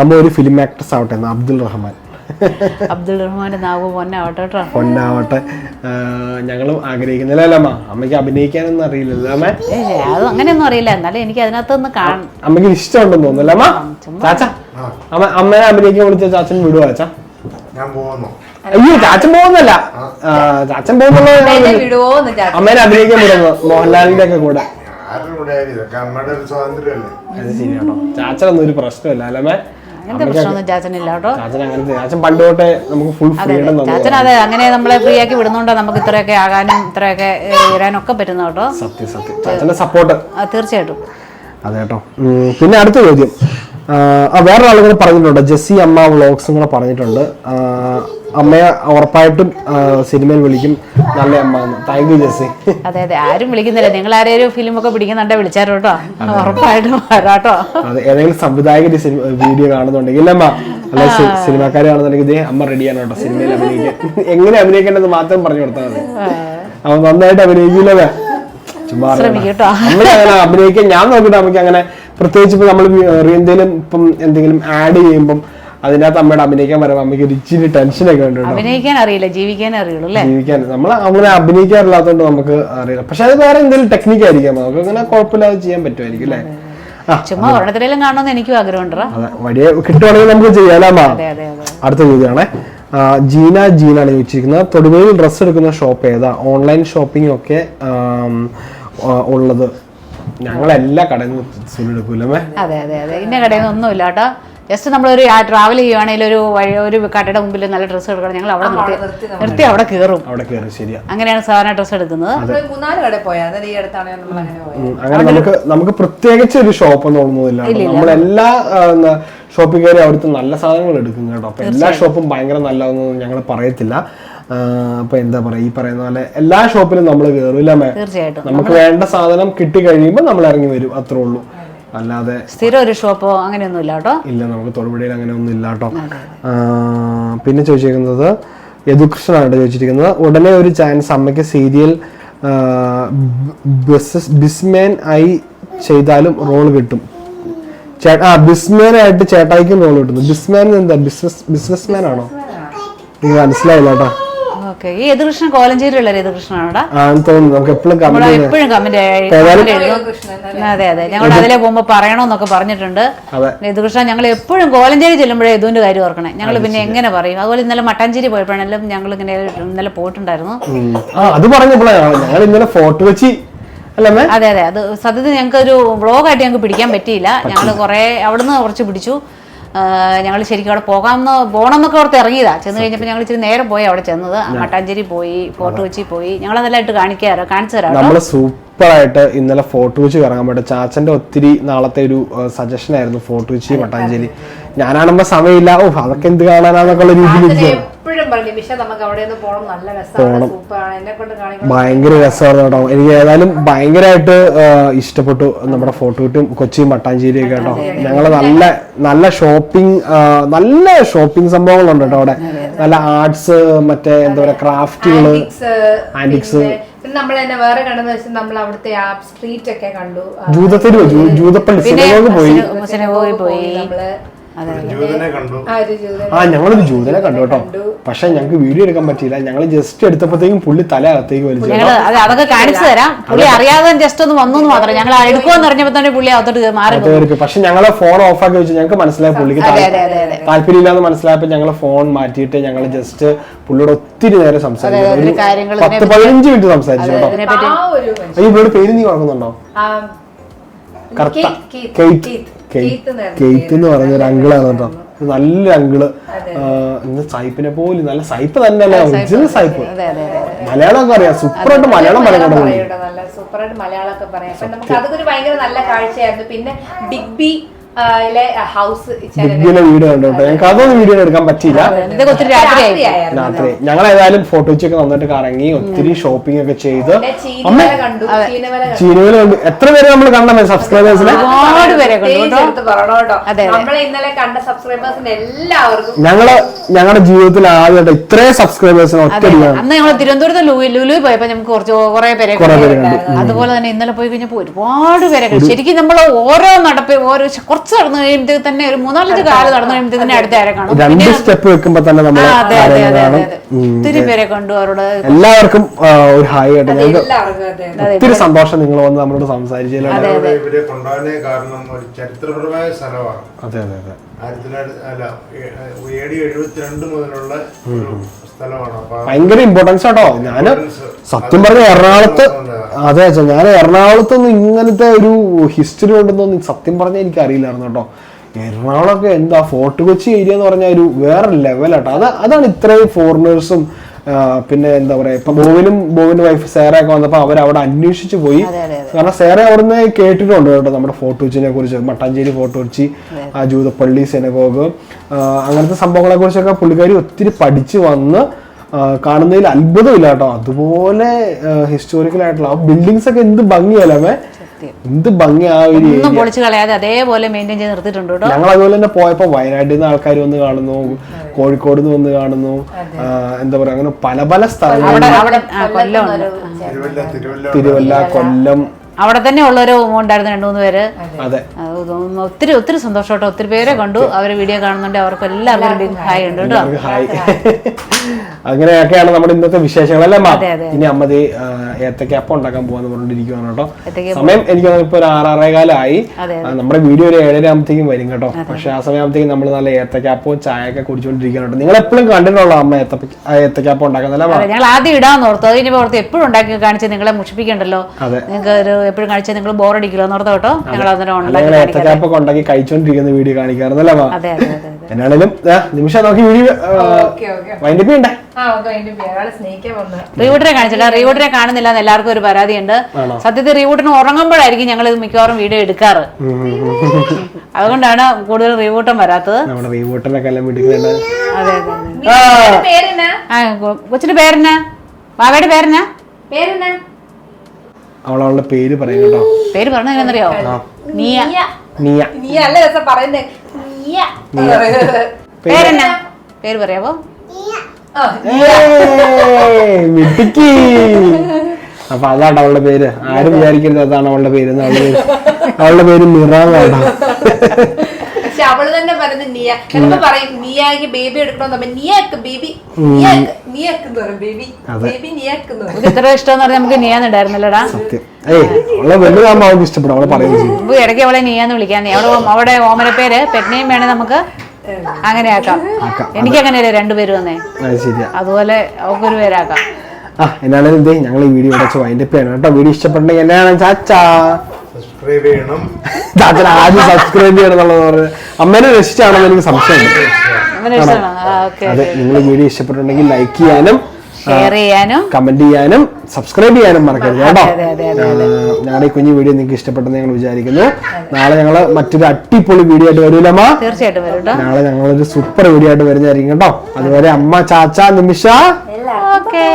അമ്മ ഒരു ഫിലിം ആക്ട്രസ് ആവട്ടെ അബ്ദുൾ റഹ്മാൻ. അബ്ദുൾ റഹ്മാന്റെ നാവ് പൊന്നാവട്ടെ കേട്ടോ. പൊന്നാവട്ടെ. ഞങ്ങളും ആഗ്രഹിക്കുന്നില്ല അമ്മ അമ്മയ്ക്ക് അഭിനയിക്കാനൊന്നും അറിയില്ലല്ലോ അമ്മ? അത് അങ്ങനെയൊന്നും അറിയില്ല. എന്നാലും എനിക്ക് അതിനകത്തൊന്ന് കാണാം അമ്മയ്ക്ക് ഇഷ്ടമുണ്ടെന്ന് തോന്നുന്നല്ലേ അമ്മ? ചാച്ച അമ്മ അമ്മയെ അഭിനയിക്കാൻ വിളിച്ച ചാച്ചൻ വിടുവോ ചാച്ച? ഞാൻ പോകുന്നു. അയ്യോ ചാച്ചൻ പോകുന്നല്ല ചാച്ചൻ പോകുന്നുള്ള അമ്മേനെ അഭിനയിക്കാൻ വിടുന്നു മോഹൻലാലിന്റെ ഒക്കെ കൂടെ. ചാച്ചനൊന്നും ഒരു പ്രശ്നമില്ല അല്ലേ അങ്ങനത്തെ പ്രശ്നമൊന്നും ചാച്ചനില്ല കേട്ടോ. ചാച്ചൻ അങ്ങനത്തെ ചാച്ചൻ പണ്ട് തൊട്ടേ നമുക്ക് ഫുൾ ഫ്രീഡം ചാച്ചൻ അതെ അങ്ങനെ നമ്മളെ ഫ്രീ ആക്കി വിടുന്നോണ്ടാ നമുക്ക് ഇത്രയൊക്കെ ആകാനും ഇത്രയൊക്കെ ഉയരാനൊക്കെ പറ്റുന്ന കേട്ടോ. സത്യം സത്യം. ചാച്ചന്റെ സപ്പോർട്ട് തീർച്ചയായിട്ടും. അതെ കേട്ടോ. പിന്നെ അടുത്ത ചോദ്യം. കൂടെ പറഞ്ഞിട്ടുണ്ട്. ജെസ്സി അമ്മ വ്ളോഗ്സും കൂടെ പറഞ്ഞിട്ടുണ്ട്. അമ്മയെ ഉറപ്പായിട്ടും സിനിമയിൽ വിളിക്കും. നല്ല അമ്മ. Thank you Jessy. അതെ അതെ. ആരും വിളിക്കുന്നില്ല. നിങ്ങൾ ആരെയും ഫിലിം ഒക്കെ പിടിക്കുന്നുണ്ടെ വിളിച്ചാരോ കേട്ടോ ഉറപ്പായിട്ടും വരാട്ടോ അതെ ഏതെങ്കിലും സംവിധായകന്റെ സിനിമ വീഡിയോ കാണുന്നുണ്ടെങ്കിൽ അമ്മ. അല്ലെ സിനിമാക്കാരെ കാണുന്നുണ്ടെങ്കിൽ ഇതേ അമ്മ റെഡിയാണ് കേട്ടോ സിനിമയിൽ അഭിനയിക്കാൻ. എങ്ങനെ അഭിനയിക്കേണ്ടത് മാത്രം പറഞ്ഞു കൊടുത്താൽ മതി. അവൻ നന്നായിട്ട് ചുമ്മാ. ശ്രമിക്കും അങ്ങനെ അഭിനയിക്കാൻ ഞാൻ നോക്കിയിട്ട് അമ്മയ്ക്ക് അങ്ങനെ പ്രത്യേകിച്ച് ഇപ്പൊ നമ്മൾ എന്തെങ്കിലും ഇപ്പം എന്തെങ്കിലും ആഡ് ചെയ്യുമ്പം അതിനകത്ത് അമ്മയുടെ അഭിനയിക്കാൻ പറയുമ്പോൾ അമ്മയ്ക്ക് ഒരു ഇച്ചിരി ടെൻഷനൊക്കെ ഉണ്ട് അഭിനയിക്കാൻ അറിയില്ല ജീവിക്കാൻ അറിയുള്ളൂ അല്ലേ? ജീവിക്കാൻ നമ്മൾ അങ്ങനെ അഭിനയിക്കാറില്ലാത്തതുകൊണ്ട് നമുക്ക് അറിയില്ല. പക്ഷെ അത് വേറെ എന്തെങ്കിലും ടെക്നിക്ക് ആയിരിക്കാം. നമുക്ക് അങ്ങനെ കുഴപ്പമില്ലാതെ ചെയ്യാൻ പറ്റുമായിരിക്കും അല്ലേ? ചുമ്മാ ഒരെണ്ണത്തിലും കാണണമെന്ന് എനിക്കും ആഗ്രഹമുണ്ടോ വഴിയെ കിട്ടുവാണെങ്കിൽ നമുക്ക് അതെ അടുത്ത ചോദ്യമാണേ ജീന ജീനാണ് ചോദിച്ചിരിക്കുന്നത്. തൊടുപുഴയിൽ ഡ്രസ്സ് എടുക്കുന്ന ഷോപ്പ് ഏതാ? ഓൺലൈൻ ഷോപ്പിംഗ് ഒക്കെ ഉള്ളത്. ഞങ്ങൾ എല്ലാ കടയിൽ നിന്ന് എടുക്കൂലേ അതെ അതെ അതെ. ഇന്ന കടയിൽ ഒന്നുമില്ല കേട്ടോ ജസ്റ്റ് നമ്മളൊരു ട്രാവൽ ചെയ്യുവാണെങ്കിൽ ഒരു വഴി ഒരു കടയുടെ മുമ്പിൽ നല്ല ഡ്രസ്സ് എടുക്കണം. ഞങ്ങൾ അവിടെ നിർത്തി നിർത്തി അവിടെ കയറും അവിടെ കയറി ശരിയാ. അങ്ങനെയാണ് സാധാരണ ഡ്രസ്സ് എടുക്കുന്നത്. അങ്ങനെ നമുക്ക് നമുക്ക് പ്രത്യേകിച്ച് ഒരു ഷോപ്പ് തോന്നുന്നില്ല നമ്മളെല്ലാ ഷോപ്പിൽ കയറി അവിടുത്തെ നല്ല സാധനങ്ങൾ എടുക്കും കേട്ടോ. അപ്പൊ എല്ലാ ഷോപ്പും ഭയങ്കര നല്ലതെന്നൊന്നും ഞങ്ങൾ പറയത്തില്ല. അപ്പൊ എന്താ പറയാ ഈ പറയുന്ന പോലെ എല്ലാ ഷോപ്പിലും നമ്മൾ കയറില്ല തീർച്ചയായിട്ടും. നമുക്ക് വേണ്ട സാധനം കിട്ടി കഴിയുമ്പോൾ നമ്മൾ ഇറങ്ങി വരും അത്രേ ഉള്ളൂ. അല്ലാതെ സ്ഥിരം ഒരു ഷോപ്പോ അങ്ങനെയൊന്നും ഇല്ല കേട്ടോ? ഇല്ല നമുക്ക് തൊടുപുഴയിൽ അങ്ങനെ ഒന്നും ഇല്ല കേട്ടോ. പിന്നെ ചോദിച്ചിരിക്കുന്നത് യദുകൃഷ്ണനാണ് ചോദിച്ചിരിക്കുന്നത്. ഉടനെ ഒരു ചാൻസ് അമ്മയ്ക്ക് സീരിയൽ ബിസ്മാൻ ആയി ചെയ്താലും റോൾ കിട്ടും. ചേട്ടാ ആ ബിസ്മാൻ ആയിട്ട് ചേട്ടായിക്കും റോൾ കിട്ടുന്നു. ബിസ്മാൻ എന്താ? ബിസിനസ് ബിസിനസ്മാൻ ആണോ. എനിക്ക് മനസ്സിലായില്ല കേട്ടോ. ഓക്കെ. ഈ യദുകൃഷ്ണൻ കോലഞ്ചേരിയുള്ള യദുകൃഷ്ണനാണോടാ? നമുക്ക് എപ്പോഴും കമന്റ് എപ്പോഴും കമന്റ് അതെ അതെ ഞങ്ങൾ അതിലെ പോകുമ്പോ പറയണമെന്നൊക്കെ പറഞ്ഞിട്ടുണ്ട്. അതെ. യദുകൃഷ്ണൻ ഞങ്ങൾ എപ്പോഴും കോലഞ്ചേരി ചെല്ലുമ്പോഴേ യദുവിന്റെ കാര്യം ഓർക്കണേ. ഞങ്ങൾ പിന്നെ എങ്ങനെ പറയും? അതുപോലെ ഇന്നലെ മട്ടാഞ്ചേരി പോയപ്പോഴാണെങ്കിലും ഞങ്ങൾ ഇങ്ങനെ ഇന്നലെ പോയിട്ടുണ്ടായിരുന്നു. അത് പറഞ്ഞപ്പോഴാണ് ഞങ്ങൾ ഇന്നലെ ഫോട്ടോ വെച്ച് അതെ അതെ. അത് സത്യത്തിൽ ഞങ്ങൾക്ക് ഒരു വ്ളോഗായിട്ട് ഞങ്ങൾക്ക് പിടിക്കാൻ പറ്റിയില്ല. ഞങ്ങൾ കുറെ അവിടുന്ന് കുറച്ച് പിടിച്ചു. ഞങ്ങൾ ശരിക്കും അവിടെ പോകാമെന്ന് പോകണം എന്നൊക്കെ ഓർത്ത് ഇറങ്ങിയതാ. ചെന്ന് കഴിഞ്ഞപ്പോൾ ഞങ്ങൾ ഇച്ചിരി നേരം പോയി അവിടെ ചെന്നത്. മട്ടാഞ്ചേരി പോയി ഫോർട്ട് കൊച്ചി പോയി. ഞങ്ങൾ അതെല്ലാമായിട്ട് കാണിക്കാറോ കാണിച്ചു തരാം. നമ്മൾ സൂപ്പറായിട്ട് ഇന്നലെ ഫോർട്ട് കൊച്ചി കറങ്ങാൻ പറ്റും ചാച്ചന്റെ ഒത്തിരി നാളത്തെ ഒരു സജഷൻ ആയിരുന്നു ഫോർട്ട് കൊച്ചി മട്ടാഞ്ചേരി. ഞാനാണെന്ന സമയമില്ല. ഓ അതൊക്കെ എന്ത് കാണാനാന്നൊക്കെ ഉള്ള രീതിയിൽ. എപ്പോഴും പറഞ്ഞു നിമിഷ നമുക്ക് അവിടെ നിന്ന് പോകണം നല്ല രസമാണ് സൂപ്പറാണ്. എന്നെ കൊണ്ട് കാണിക്കണം ഭയങ്കര രസമായിരുന്നു കേട്ടോ. എനിക്ക് ഏതായാലും ഭയങ്കരമായിട്ട് ഇഷ്ടപ്പെട്ടു നമ്മുടെ ഫോർട്ട് കൊച്ചിയും മട്ടാഞ്ചേരി ഒക്കെ കേട്ടോ. ഞങ്ങൾ നല്ല നല്ല ഷോപ്പിംഗ് നല്ല ഷോപ്പിംഗ് സംഭവങ്ങളുണ്ട് കേട്ടോ അവിടെ. നല്ല ആർട്സ് മറ്റേ എന്താ പറയാ ക്രാഫ്റ്റുകൾ ആന്റിക്സ് പിന്നെ നമ്മൾ തന്നെ വേറെ കണ്ടെന്ന് വെച്ചാൽ നമ്മൾ അവിടുത്തെ ആ സ്ട്രീറ്റ് ഒക്കെ കണ്ടു. ജൂതത്തിൽ ജൂതപ്പള്ളി പോയി? പോയി നമ്മൾ ആ ഞങ്ങളൊരു ജൂതനെ കണ്ടു കേട്ടോ. പക്ഷെ ഞങ്ങൾക്ക് വീഡിയോ എടുക്കാൻ പറ്റിയില്ല. ഞങ്ങൾ ജസ്റ്റ് എടുത്തപ്പോഴത്തേക്കും പുള്ളി തല അകത്തേക്ക് വലിച്ചു ഞങ്ങൾ അതൊക്കെ കാണിച്ചു തരാം. പുള്ളി അറിയാതെ ജസ്റ്റ് ഒന്ന് വന്നു എന്ന് മാത്രം. ഞങ്ങൾ എടുക്കുമെന്ന് അറിഞ്ഞപ്പോ തന്നെ പുള്ളി അകത്തോട്ട് മാറി പക്ഷെ ഞങ്ങളെ ഫോൺ ഓഫ് ആക്കി വെച്ച്. ഞങ്ങൾക്ക് മനസ്സിലായി പുള്ളിക്ക് അതെ അതെ അതെ അതെ. താല്പര്യമില്ലാന്ന് മനസ്സിലായപ്പോ ഞങ്ങൾ ഫോൺ മാറ്റിയിട്ട് ഞങ്ങൾ ജസ്റ്റ് പുള്ളിയോട് ഒത്തിരി നേരം സംസാരിച്ചു പത്ത് പതിനഞ്ച് മിനിറ്റ് സംസാരിച്ചു കേട്ടോ. ഇതിനെപ്പറ്റി ആ ഒരു മനുഷ്യൻ. അയ്യോ ഇവരുടെ പേര് നീ ഓർക്കുന്നുണ്ടോ? ആ, കറുത്ത. കീത്ത്, കെയ്ത്ത് എന്ന് പറയുന്ന ഒരു അങ്കിളാണ് കേട്ടോ. നല്ല അങ്കിൾ സൈപ്പിനെ പോലും നല്ല സൈപ്പ് തന്നെയല്ലേ? ഒറിജിനൽ സൈപ്പ് മലയാളം അറിയാം. സൂപ്പറായിട്ട് മലയാളം മലയാളം സൂപ്പറായിട്ട് മലയാളമൊക്കെ പറയാം. നമുക്ക് അതൊക്കെ ഒരു ഭയങ്കര നല്ല കാഴ്ചയായിരുന്നു. പിന്നെ ബിഗ് ബി വീഡിയോ ഞങ്ങൾക്ക് അതൊന്നും വീഡിയോ എടുക്കാൻ പറ്റിയില്ല. രാത്രി ഞങ്ങൾ ഏതായാലും ഫോട്ടോ വെച്ചൊക്കെ നന്നായിട്ട് കറങ്ങി ഒത്തിരി ഷോപ്പിംഗ് ഒക്കെ ചെയ്ത്. ചീനവല കണ്ടു. എത്ര പേര് നമ്മൾ കണ്ട സബ്സ്ക്രൈബേഴ്സിനെ ഞങ്ങൾ ഞങ്ങളുടെ ജീവിതത്തിൽ ആദ്യമായിട്ട് ഇത്രയും സബ്സ്ക്രൈബേഴ്സിനെ ഒത്തിരി ഒറ്റയടിയാണ്. അന്ന് ഞങ്ങൾ തിരുവനന്തപുരത്ത് ലുലു പോയപ്പോ നമുക്ക് കുറച്ച് കുറെ പേരെ. അതുപോലെ തന്നെ ഇന്നലെ പോയി കഴിഞ്ഞപ്പോ ഒരുപാട് പേരെ ശരിക്കും നമ്മൾ ഓരോ നടപ്പ് ഓരോ ശ- കുറച്ച് നടന്നു കഴിയുമ്പോഴത്തേക്ക് തന്നെ ഒരു മൂന്നാലഞ്ച് കാൽ നടന്നു കഴിയുമ്പോഴത്തേക്ക് തന്നെ അടുത്ത ആരെ കാണും. രണ്ട് സ്റ്റെപ്പ് വെക്കുമ്പോ തന്നെ നമ്മൾ അതെ അതെ അതെ അതെ. ഒത്തിരി പേരെ കണ്ടു അവരോട് എല്ലാവർക്കും ഒരു ഹായ് കേട്ടോ. ഒത്തിരി സന്തോഷം നിങ്ങൾ വന്ന് നമ്മളോട് ഇവരെ കൊണ്ടുപോകാനേ കാരണം ഒരു ചരിത്രപരമായ സ്ഥലമാണ്. അതെ അതെ അതെ. ആയിരത്തി തൊള്ളായിരത്തി അല്ല എ ഡി എഴുപത്തിരണ്ട് മുതലുള്ള ഒരു സ്ഥലമാണ്. അപ്പൊ ആ ഭയങ്കര ഇമ്പോർട്ടൻസ് കേട്ടോ ഞാൻ importance. സത്യം പറഞ്ഞ എറണാകുളത്ത് അതെ അച്ഛാ ഞാൻ എറണാകുളത്തൊന്നും ഇങ്ങനത്തെ ഒരു ഹിസ്റ്ററി ഉണ്ടെന്നൊന്നും സത്യം പറഞ്ഞാൽ എനിക്ക് അറിയില്ലായിരുന്നു കേട്ടോ. എറണാകുളമൊക്കെ എന്താ ഫോർട്ട് കൊച്ചി ഏരിയ എന്ന് പറഞ്ഞാൽ ഒരു വേറെ ലെവലാട്ടോ അത് അതാണ് ഇത്രയും ഫോറിനേഴ്സും പിന്നെ എന്താ പറയാ ഇപ്പൊ ബോവിനും ബോവിന്റെ വൈഫ് സേറയൊക്കെ വന്നപ്പോ അവർ അവിടെ അന്വേഷിച്ചു പോയി. കാരണം സേറ അവിടുന്ന് കേട്ടിട്ടുണ്ട് കേട്ടോ നമ്മുടെ ഫോർട്ട് കൊച്ചിനെ കുറിച്ച്. മട്ടാഞ്ചേരി ഫോർട്ട് കൊച്ചി ആ ജൂതപ്പള്ളി സെനഗോഗ് അങ്ങനത്തെ സംഭവങ്ങളെ കുറിച്ചൊക്കെ പുള്ളിക്കാരി ഒത്തിരി പഠിച്ചു വന്ന് കാണുന്നതിൽ അത്ഭുതമില്ല കേട്ടോ. അതുപോലെ ഹിസ്റ്റോറിക്കൽ ആയിട്ടുള്ള ആ ബിൽഡിങ്സ് ഒക്കെ എന്ത് ഭംഗിയല്ലേ എന്ത് ഭംഗി ആ ഒരു ഒന്നും ഏരിയ കളയാതെ അതേപോലെ മെയിന്റെയിൻ ചെയ്ത് നിർത്തിയിട്ടുണ്ട് കേട്ടോ. ഞങ്ങൾ അതുപോലെ തന്നെ പോയപ്പോൾ വയനാട്ടിൽ നിന്ന് ആൾക്കാർ വന്ന് കാണുന്നു കോഴിക്കോട് നിന്ന് വന്ന് കാണുന്നു എന്താ പറയാ അങ്ങനെ പല പല സ്ഥലങ്ങൾ തിരുവല്ല. തിരുവല്ല കൊല്ലം അവിടെ തന്നെ ഉള്ളവരോ ഉണ്ടായിരുന്നു രണ്ടു മൂന്ന് പേര്? ഒത്തിരി ഒത്തിരി സന്തോഷമായിട്ട് ഒത്തിരി പേരെ കണ്ടു. അവരെ വീഡിയോ കാണുന്നുണ്ട്. അവർക്ക് എല്ലാവർക്കും ഹായ് ഉണ്ട് കേട്ടോ. അങ്ങനെയൊക്കെയാണ് നമ്മുടെ ഇന്നത്തെ വിശേഷങ്ങൾ അല്ലേ. ഇനി അമ്മതി ഏത്തക്ക അപ്പം ഉണ്ടാക്കാൻ പോകാന്ന് പറഞ്ഞിരിക്കുവാണ് കേട്ടോ. സമയം എനിക്ക് ഇപ്പൊ ഒരു ആറാറേ കാലമായി നമ്മുടെ വീഡിയോ ഒരു ഏഴര ആകുമ്പോഴത്തേക്കും വരും കേട്ടോ. പക്ഷെ ആ സമയമാകുമ്പോഴത്തേക്കും നമ്മൾ നല്ല ഏത്തക്കാപ്പവും ചായയൊക്കെ കുടിച്ചുകൊണ്ടിരിക്കുകയാണ് കേട്ടോ. നിങ്ങൾ എപ്പോഴും കണ്ടിട്ടുള്ള അമ്മ ഏത്തക്ക അപ്പം ഉണ്ടാക്കുന്നല്ലേ ഞങ്ങൾ ആദ്യം ഇടാന്ന് ഓർത്തു. അത് കഴിഞ്ഞപ്പോൾ ഓർത്ത് എപ്പോഴും ഉണ്ടാക്കി കാണിച്ച് നിങ്ങളെ മുഷിപ്പിക്കണ്ടല്ലോ. അതെ. നിങ്ങൾക്ക് ഒരു എപ്പോഴും കഴിച്ചാൽ നിങ്ങൾ ബോറടിക്കില്ല എന്ന് ഓർത്ത് കേട്ടോ. ഞങ്ങൾ അന്നേരം ഉണ്ടാക്കി കഴിച്ചുകൊണ്ടിരിക്കുന്ന വീഡിയോ കാണിക്കാറുണ്ടല്ലോ അതെ എന്നാണേലും നിമിഷം നോക്കി വീഡിയോ വൈൻഡപ്പ് റീവൂട്ടറെ കാണിച്ചില്ല. റീവൂട്ടറെ കാണുന്നില്ല എന്ന് എല്ലാവർക്കും ഒരു പരാതിയുണ്ട്? സത്യത്തിൽ റീവൂട്ടിന് ഉറങ്ങുമ്പോഴായിരിക്കും ഞങ്ങൾ ഇത് മിക്കവാറും വീഡിയോ എടുക്കാറ്. അതുകൊണ്ടാണ് കൂടുതൽ റീവൂട്ടം വരാത്തത്. അതെ അതെ കൊച്ചിന്റെ പേരെന്നാ? ബാബയുടെ പേരെന്നാ? പേരെന്നാ? അവളവളുടെ പേര് പറയും കേട്ടോ. പേര് പറഞ്ഞത് എന്നറിയോ നീയ. നീയ. നീ അല്ല രസം പറയുന്നേ? നീയ. പേരെന്നാ? പേര് പറയാവോ? മിടുക്കി. അപ്പൊ അതാണ് അവളുടെ പേര്. ആരും വിചാരിക്കരുത് അതാണ് അവളുടെ പേര് അവളുടെ പേര് അവളുടെ പേര് നിറാന്നാണ് പക്ഷെ അവൾ തന്നെ പറയുന്നത് നിയ. ചിലപ്പോ പറയും നിയാക്ക് ബേബി എടുക്കണമെന്ന് പറയുമ്പോ നിയാക്ക് ബേബി നിയാക്ക് നിയാക്ക് എന്ന് പറയും ബേബി ബേബി നിയാക്ക് എന്ന് പറയും. ഇത് ഇത്ര ഇഷ്ടം പറഞ്ഞാൽ നമുക്ക് നീയാന്നുണ്ടായിരുന്നല്ലടാ സത്യം. ഏയ് അവളെ വലുതാകുമ്പോ അവൾക്ക് ഇഷ്ടപ്പെടും അവളെ പറയുകയും ചെയ്യും. ഇടയ്ക്ക് അവളെ നീയാന്ന് വിളിക്കാൻ അവളെ അവിടെ ഓമന പേര് പെട്നയും വേണേ നമുക്ക് അങ്ങനെ ആക്കാം. ആക്കാം. എനിക്ക് അങ്ങനെയല്ലേ രണ്ടുപേരും വന്നേ? അത് ശരിയാ. അതുപോലെ അവക്കൊരു പേരാക്കാം. ആ എന്നാലും എന്തേ ഞങ്ങൾ ഈ വീഡിയോ വെച്ച് വൈൻഡപ്പ് ചെയ്യണം. കേട്ടോ വീഡിയോ ഇഷ്ടപ്പെട്ടെങ്കിൽ എന്നാണ് ചാച്ചാ സബ്സ്ക്രൈബ് ചെയ്യണം. ചാച്ചൻ ആദ്യം സബ്സ്ക്രൈബ് ചെയ്യണം എന്നുള്ളത് പറഞ്ഞത് അമ്മേനെ രസിച്ചാണെന്ന് എനിക്ക് സംശയമുണ്ട് ഓക്കെ അതെ നിങ്ങൾ വീഡിയോ ഇഷ്ടപ്പെട്ടുണ്ടെങ്കിൽ ലൈക്ക് ചെയ്യാനും ഷെയർ ചെയ്യാനും. കമന്റ് ചെയ്യാനും സബ്സ്ക്രൈബ് ചെയ്യാനും മറക്കരുത് കേട്ടോ. അതെ, അതെ, അതെ, ഞങ്ങളുടെ ഈ കുഞ്ഞു വീഡിയോ നിങ്ങൾക്ക് ഇഷ്ടപ്പെട്ടെന്ന് ഞങ്ങൾ വിചാരിക്കുന്നു. നാളെ ഞങ്ങൾ മറ്റൊരു അടിപൊളി വീഡിയോ ആയിട്ട് വരൂലമ്മ തീർച്ചയായിട്ടും നാളെ ഞങ്ങളൊരു സൂപ്പർ വീഡിയോ ആയിട്ട് വരുന്നതായിരിക്കും കേട്ടോ. അതുവരെ അമ്മ ചാച്ച നിമിഷ. ഓക്കെ.